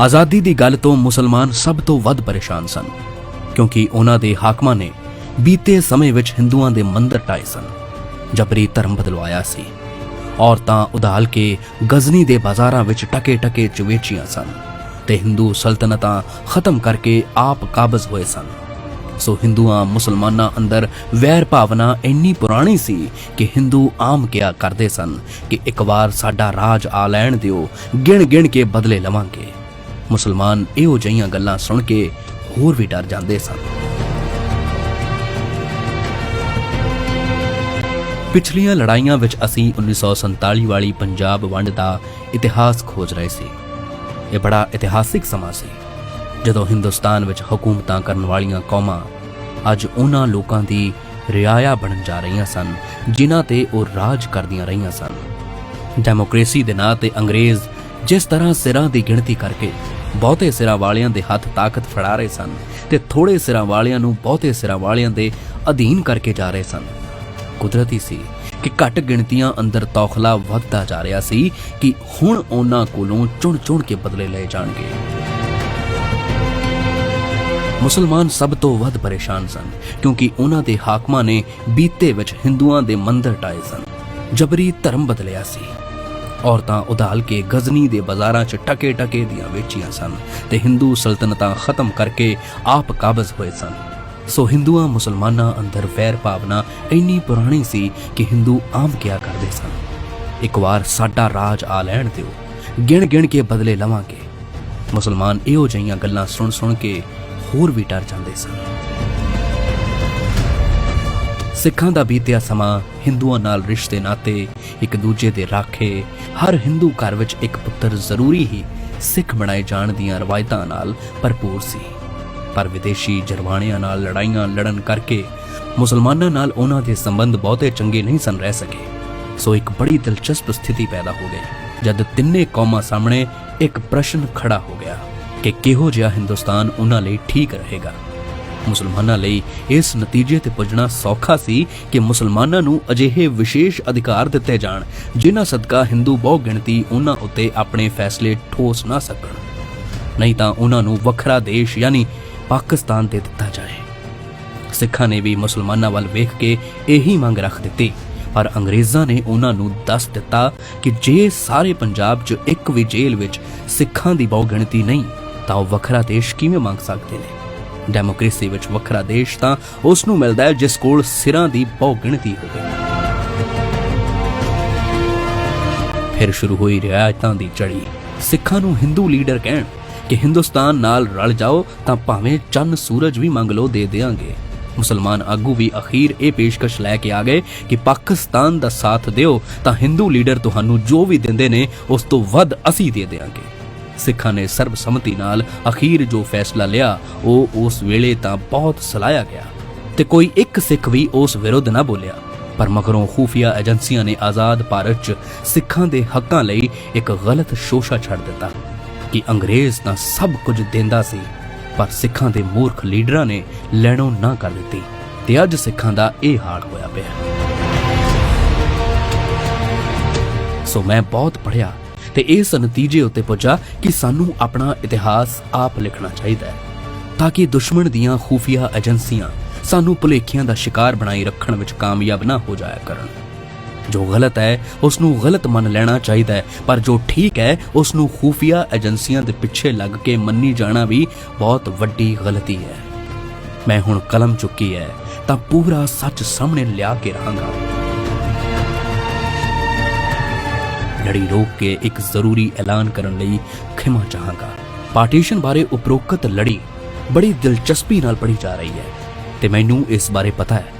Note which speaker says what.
Speaker 1: ਆਜ਼ਾਦੀ ਦੀ ਗੱਲ ਤੋਂ ਮੁਸਲਮਾਨ ਸਭ ਤੋਂ ਵੱਧ ਪਰੇਸ਼ਾਨ ਸਨ, ਕਿਉਂਕਿ ਉਹਨਾਂ ਦੇ ਹਾਕਮਾਂ ਨੇ ਬੀਤੇ ਸਮੇਂ ਵਿੱਚ ਹਿੰਦੂਆਂ ਦੇ ਮੰਦਰ ਢਾਏ ਸਨ, ਜਬਰੀ ਧਰਮ ਬਦਲਵਾਇਆ ਸੀ, ਔਰਤਾਂ ਉਧਾਲ ਕੇ ਗਜ਼ਨੀ ਦੇ ਬਾਜ਼ਾਰਾਂ ਵਿੱਚ ਟਕੇ ਟਕੇ ਚਵੇਚੀਆਂ ਸਨ ਤੇ ਹਿੰਦੂ ਸਲਤਨਤਾਂ ਖਤਮ ਕਰਕੇ ਆਪ ਕਾਬਜ਼ ਹੋਏ ਸਨ। ਸੋ ਹਿੰਦੂਆਂ ਮੁਸਲਮਾਨਾਂ ਅੰਦਰ ਵੈਰ ਭਾਵਨਾ ਇੰਨੀ ਪੁਰਾਣੀ ਸੀ ਕਿ ਹਿੰਦੂ ਆਮ ਕਿਹਾ ਕਰਦੇ ਸਨ ਕਿ ਇੱਕ ਵਾਰ ਸਾਡਾ ਰਾਜ ਆ ਲੈਣ ਦਿਓ ਗਿਣ ਗਿਣ ਕੇ ਬਦਲੇ ਲਵਾਂਗੇ। ਮੁਸਲਮਾਨ ਇਹੋ ਜਿਹੀਆਂ ਗੱਲਾਂ ਸੁਣ ਕੇ ਹੋਰ ਵੀ ਡਰ ਜਾਂਦੇ ਸਨ। ਪਿਛਲੀਆਂ ਲੜਾਈਆਂ ਵਿੱਚ ਅਸੀਂ 1947 ਵਾਲੀ ਪੰਜਾਬ ਵੰਡ ਦਾ ਇਤਿਹਾਸ ਖੋਜ ਰਹੇ ਸੀ। ਇਹ ਬੜਾ ਇਤਿਹਾਸਿਕ ਸਮਾਂ ਸੀ, ਜਦੋਂ ਹਿੰਦੁਸਤਾਨ ਵਿੱਚ ਹਕੂਮਤਾਂ ਕਰਨ ਵਾਲੀਆਂ ਕੌਮਾਂ ਅੱਜ ਉਹਨਾਂ ਲੋਕਾਂ ਦੀ ਰਿਆਇਆ ਬਣਨ ਜਾ ਰਹੀਆਂ ਸਨ, ਜਿਨ੍ਹਾਂ ਤੇ ਉਹ ਰਾਜ ਕਰਦੀਆਂ ਰਹੀਆਂ ਸਨ। ਡੈਮੋਕ੍ਰੇਸੀ ਦੇ ਨਾਂ ਤੇ ਅੰਗਰੇਜ਼ ਜਿਸ ਤਰ੍ਹਾਂ ਸਿਰਾਂ ਦੀ ਗਿਣਤੀ ਕਰਕੇ ਬਹੁਤੇ ਸਿਰਾਂ ਵਾਲਿਆਂ ਦੇ ਹੱਥ ਤਾਕਤ ਫੜਾ ਰਹੇ ਸਨ ਤੇ ਥੋੜੇ ਸਿਰਾਂ ਵਾਲਿਆਂ ਨੂੰ ਬਹੁਤੇ ਸਿਰਾਂ ਵਾਲਿਆਂ ਦੇ ਅਧੀਨ ਕਰਕੇ ਜਾ ਰਹੇ ਸਨ। ਕੁਦਰਤੀ ਸੀ ਕਿ ਘੱਟ ਗਿਣਤੀਆਂ ਅੰਦਰ ਤੌਖਲਾ ਵੱਧਦਾ ਜਾ ਰਿਹਾ ਸੀ ਕਿ ਹੁਣ ਉਹਨਾਂ ਕੋਲੋਂ ਚੁਣ-ਚੁਣ ਕੇ ਬਦਲੇ ਲਏ ਜਾਣਗੇ। ਮੁਸਲਮਾਨ ਸਭ ਤੋਂ ਵੱਧ ਪਰੇਸ਼ਾਨ ਸਨ ਕਿਉਂਕਿ ਉਹਨਾਂ ਦੇ ਹਾਕਮਾਂ ਨੇ ਬੀਤੇ ਵਿੱਚ ਹਿੰਦੂਆਂ ਦੇ ਮੰਦਰ ਟਾਏ ਸਨ। ਜਬਰੀ ਧਰਮ ਬਦਲਿਆ ਸੀ। ਔਰਤਾਂ ਉਧਾਲ ਕੇ ਗਜ਼ਨੀ ਦੇ ਬਾਜ਼ਾਰਾਂ 'ਚ ਟਕੇ ਟਕੇ ਦੀਆਂ ਵੇਚੀਆਂ ਸਨ ਤੇ ਹਿੰਦੂ ਸਲਤਨਤਾਂ ਖਤਮ ਕਰਕੇ ਆਪ ਕਾਬਜ਼ ਹੋਏ ਸਨ। ਸੋ ਹਿੰਦੂਆਂ ਮੁਸਲਮਾਨਾਂ ਅੰਦਰ ਵੈਰ ਭਾਵਨਾ ਇੰਨੀ ਪੁਰਾਣੀ ਸੀ ਕਿ ਹਿੰਦੂ ਆਮ ਕਿਆ ਕਰਦੇ ਸਨ। ਇੱਕ ਵਾਰ ਸਾਡਾ ਰਾਜ ਆ ਲੈਣ ਦਿਓ, ਗਿਣ ਗਿਣ ਕੇ ਬਦਲੇ ਲਵਾਂਗੇ। ਮੁਸਲਮਾਨ ਇਹੋ ਜਿਹੀਆਂ ਗੱਲਾਂ ਸੁਣ ਸੁਣ ਕੇ ਹੋਰ ਵੀ ਡਰ ਜਾਂਦੇ ਸਨ। ਸਿੱਖਾਂ ਦਾ ਬੀਤਿਆ ਸਮਾਂ ਹਿੰਦੂਆਂ ਨਾਲ ਰਿਸ਼ਤੇ ਨਾਤੇ, ਇੱਕ ਦੂਜੇ ਦੇ ਰਾਖੇ। ਹਰ ਹਿੰਦੂ ਘਰ ਵਿੱਚ ਇੱਕ ਪੁੱਤਰ ਜ਼ਰੂਰੀ ਹੀ ਸਿੱਖ ਬਣਾਏ ਜਾਣ ਦੀਆਂ ਰਵਾਇਤਾਂ ਨਾਲ ਭਰਪੂਰ ਸੀ। ਪਰ ਵਿਦੇਸ਼ੀ ਜਰਵਾਣਿਆਂ ਨਾਲ ਲੜਾਈਆਂ ਲੜਨ ਕਰਕੇ ਮੁਸਲਮਾਨਾਂ ਨਾਲ ਉਹਨਾਂ ਦੇ ਸੰਬੰਧ ਬਹੁਤੇ ਚੰਗੇ ਨਹੀਂ ਸਨ ਰਹਿ ਸਕੇ। ਸੋ ਇੱਕ ਬੜੀ ਦਿਲਚਸਪ ਸਥਿਤੀ ਪੈਦਾ ਹੋ ਗਈ, ਜਦ ਤਿੰਨੇ ਕੌਮਾਂ ਸਾਹਮਣੇ ਇੱਕ ਪ੍ਰਸ਼ਨ ਖੜਾ ਹੋ ਗਿਆ ਕਿ ਕਿਹੋ ਜਿਹਾ ਹਿੰਦੁਸਤਾਨ ਉਹਨਾਂ ਲਈ ਠੀਕ ਰਹੇਗਾ। ਮੁਸਲਮਾਨਾਂ ਲਈ ਇਸ ਨਤੀਜੇ ਤੇ ਪੁੱਜਣਾ ਸੌਖਾ ਸੀ ਕਿ ਮੁਸਲਮਾਨਾਂ ਨੂੰ ਅਜਿਹੇ ਵਿਸ਼ੇਸ਼ ਅਧਿਕਾਰ ਦਿੱਤੇ ਜਾਣ, ਜਿਨ੍ਹਾਂ ਸਦਕਾ ਹਿੰਦੂ ਬਹੁ ਗਿਣਤੀ ਉਹਨਾਂ ਉੱਤੇ ਆਪਣੇ ਫੈਸਲੇ ਠੋਸ ਨਾ ਸਕਣ। ਨਹੀਂ ਤਾਂ ਉਹਨਾਂ ਨੂੰ ਵੱਖਰਾ ਦੇਸ਼ ਯਾਨੀ ਪਾਕਿਸਤਾਨ ਦੇ ਦਿੱਤਾ ਜਾਏ। ਸਿੱਖਾਂ ਨੇ ਵੀ ਮੁਸਲਮਾਨਾਂ ਵੱਲ ਵੇਖ ਕੇ ਇਹੀ ਮੰਗ ਰੱਖ ਦਿੱਤੀ, ਪਰ ਅੰਗਰੇਜ਼ਾਂ ਨੇ ਉਹਨਾਂ ਨੂੰ ਦੱਸ ਦਿੱਤਾ ਕਿ ਜੇ ਸਾਰੇ ਪੰਜਾਬ 'ਚ ਇੱਕ ਵੀ ਜੇਲ੍ਹ ਵਿੱਚ ਸਿੱਖਾਂ ਦੀ ਬਹੁਗਿਣਤੀ ਨਹੀਂ, ਤਾਂ ਉਹ ਵੱਖਰਾ ਦੇਸ਼ ਕਿਵੇਂ ਮੰਗ ਸਕਦੇ ਨੇ? ਡੈਮੋਕ੍ਰੇਸੀ ਵਿੱਚ ਵੱਖਰਾ ਦੇਸ਼ ਤਾਂ ਉਸ ਨੂੰ ਮਿਲਦਾ ਹੈ, ਜਿਸ ਕੋਲ ਸਿਰਾਂ ਦੀ ਬਹੁ ਹੋਵੇ ਫਿਰ ਸ਼ੁਰੂ ਹੋਈ ਰਿਆਇਤਾਂ ਦੀ ਚੜੀ ਸਿੱਖਾਂ ਨੂੰ ਹਿੰਦੂ ਲੀਡਰ ਕਹਿਣ ਕਿ ਹਿੰਦੁਸਤਾਨ ਨਾਲ ਰਲ ਜਾਓ, ਤਾਂ ਭਾਵੇਂ ਚੰਨ ਸੂਰਜ ਵੀ ਮੰਗ ਲਓ, ਦੇ ਦੇਾਂਗੇ ਮੁਸਲਮਾਨ ਆਗੂ ਵੀ ਅਖੀਰ ਇਹ ਪੇਸ਼ਕਸ਼ ਲੈ ਕੇ ਆ ਗਏ ਕਿ ਪਾਕਿਸਤਾਨ ਦਾ ਸਾਥ ਦਿਓ, ਤਾਂ ਹਿੰਦੂ ਲੀਡਰ ਤੁਹਾਨੂੰ ਜੋ ਵੀ ਦਿੰਦੇ ਨੇ, ਉਸ ਤੋਂ ਵੱਧ ਅਸੀਂ ਦੇ ਦੇਾਂਗੇ ਸਿੱਖਾਂ ਨੇ ਸਰਬਸੰਮਤੀ ਨਾਲ ਅਖੀਰ ਜੋ ਫੈਸਲਾ ਲਿਆ, ਉਹ ਉਸ ਵੇਲੇ ਤਾਂ ਬਹੁਤ ਸਲਾਇਆ ਗਿਆ। ਤੇ ਕੋਈ ਇੱਕ ਸਿੱਖ ਵੀ ਉਸ ਵਿਰੁੱਧ ਨਾ ਬੋਲਿਆ। ਪਰ ਮਗਰੋਂ ਖੂਫੀਆ ਏਜੰਸੀਆਂ ਨੇ ਆਜ਼ਾਦ ਭਾਰਤ 'ਚ ਸਿੱਖਾਂ ਦੇ ਹੱਕਾਂ ਲਈ ਇੱਕ ਗਲਤ ਸ਼ੋਸ਼ਾ ਛੱਡ ਦਿੱਤਾ ਕਿ ਅੰਗਰੇਜ਼ ਤਾਂ ਸਭ ਕੁਝ ਦਿੰਦਾ ਸੀ, ਪਰ ਸਿੱਖਾਂ ਦੇ ਮੂਰਖ ਲੀਡਰਾਂ ਨੇ ਲੈਣੋਂ ਨਾ ਕਰ ਦਿੱਤੀ ਤੇ ਅੱਜ ਸਿੱਖਾਂ ਦਾ ਇਹ ਹਾਲ ਹੋਇਆ ਪਿਆ। ਸੋ ਮੈਂ ਬਹੁਤ ਪੜ੍ਹਿਆ ਤੇ ਇਸ ਨਤੀਜੇ ਉੱਤੇ ਪਹੁੰਚਾ ਕਿ ਸਾਨੂੰ ਆਪਣਾ ਇਤਿਹਾਸ ਆਪ ਲਿਖਣਾ ਚਾਹੀਦਾ ਹੈ, ਤਾਂ ਕਿ ਦੁਸ਼ਮਣ ਦੀਆਂ ਖੂਫੀਆ ਏਜੰਸੀਆਂ ਸਾਨੂੰ ਭੁਲੇਖਿਆਂ ਦਾ ਸ਼ਿਕਾਰ ਬਣਾਈ ਰੱਖਣ ਵਿੱਚ ਕਾਮਯਾਬ ਨਾ ਹੋ ਜਾਇਆ ਕਰਨ। ਜੋ ਗਲਤ ਹੈ ਉਸ ਨੂੰ ਗਲਤ ਮੰਨ ਲੈਣਾ ਚਾਹੀਦਾ ਹੈ, ਪਰ ਜੋ ਠੀਕ ਹੈ ਉਸ ਨੂੰ ਖੂਫੀਆ ਏਜੰਸੀਆਂ ਦੇ ਪਿੱਛੇ ਲੱਗ ਕੇ ਮੰਨੀ ਜਾਣਾ ਵੀ ਬਹੁਤ ਵੱਡੀ ਗਲਤੀ ਹੈ। ਮੈਂ ਹੁਣ ਕਲਮ ਚੁੱਕੀ ਹੈ, ਤਾਂ ਪੂਰਾ ਸੱਚ ਸਾਹਮਣੇ ਲਿਆ ਕੇ ਰਹਾਂਗਾ। ਲੜੀ ਰੋਕ ਕੇ ਇੱਕ ਜ਼ਰੂਰੀ ਐਲਾਨ ਕਰਨ ਲਈ ਖਿਮਾ ਚਾਹਾਂਗਾ। ਪਾਰਟੀਸ਼ਨ ਬਾਰੇ ਉਪਰੋਕਤ ਲੜੀ ਬੜੀ ਦਿਲਚਸਪੀ ਨਾਲ ਪੜ੍ਹੀ ਜਾ ਰਹੀ ਹੈ ਤੇ ਮੈਨੂੰ ਇਸ ਬਾਰੇ ਪਤਾ ਹੈ।